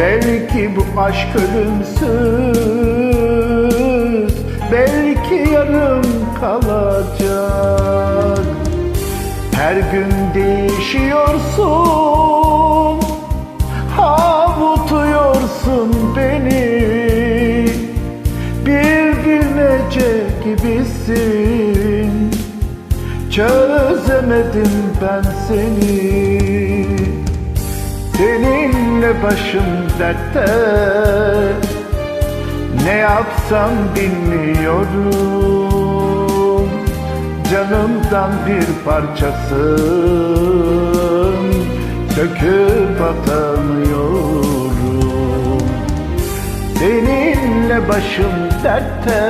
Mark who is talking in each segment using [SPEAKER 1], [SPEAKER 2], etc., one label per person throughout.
[SPEAKER 1] Belki bu aşk ölümsüz Belki yarım kalacak. Her gün değişiyorsun Avutuyorsun beni. Bir bilmece gibisin Çözemedim ben seni Seninle başım dertte. Ne yapsam bilmiyorum. Canımdan bir parçasın Söküp atamıyorum. Seninle başım dertte.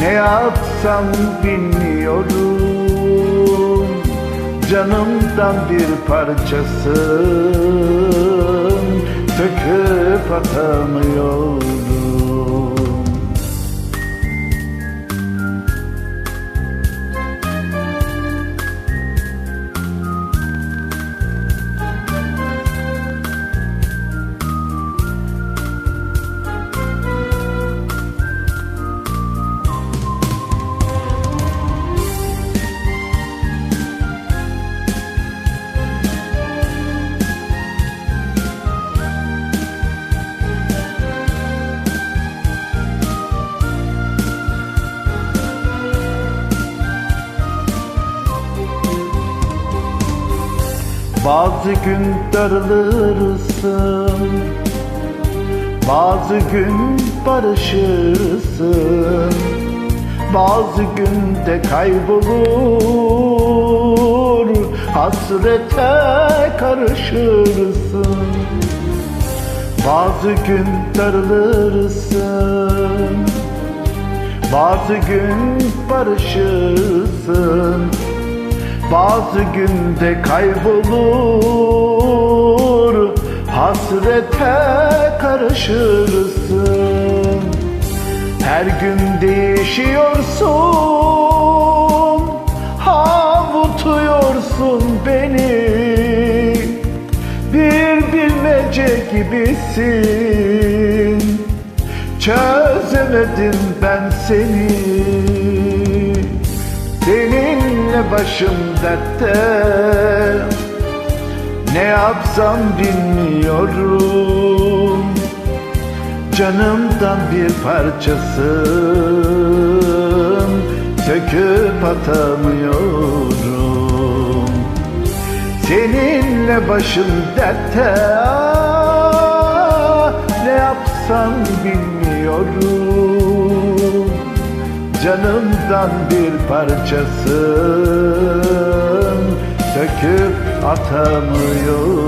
[SPEAKER 1] Ne yapsam bilmiyorum Canımdan bir parçasın. Söküp atamıyorum Bazı gün darılırsın Bazı gün barışırsın Bazı günde kaybolur Hasrete karışırsın. Bazı gün darılırsın Bazı gün barışırsın bazı günde kaybolur Hasrete karışırsın. Her gün değişiyorsun Avutuyorsun beni. Bir bilmece gibisin. Çözemedim ben seni Seninle başım dertte. Ne yapsam bilmiyorum. Canımdan bir parçasın. Söküp atamıyorum. Seninle başım dertte. Ah, Ne yapsam bilmiyorum Canımdan bir parçasın. Söküp atamıyorum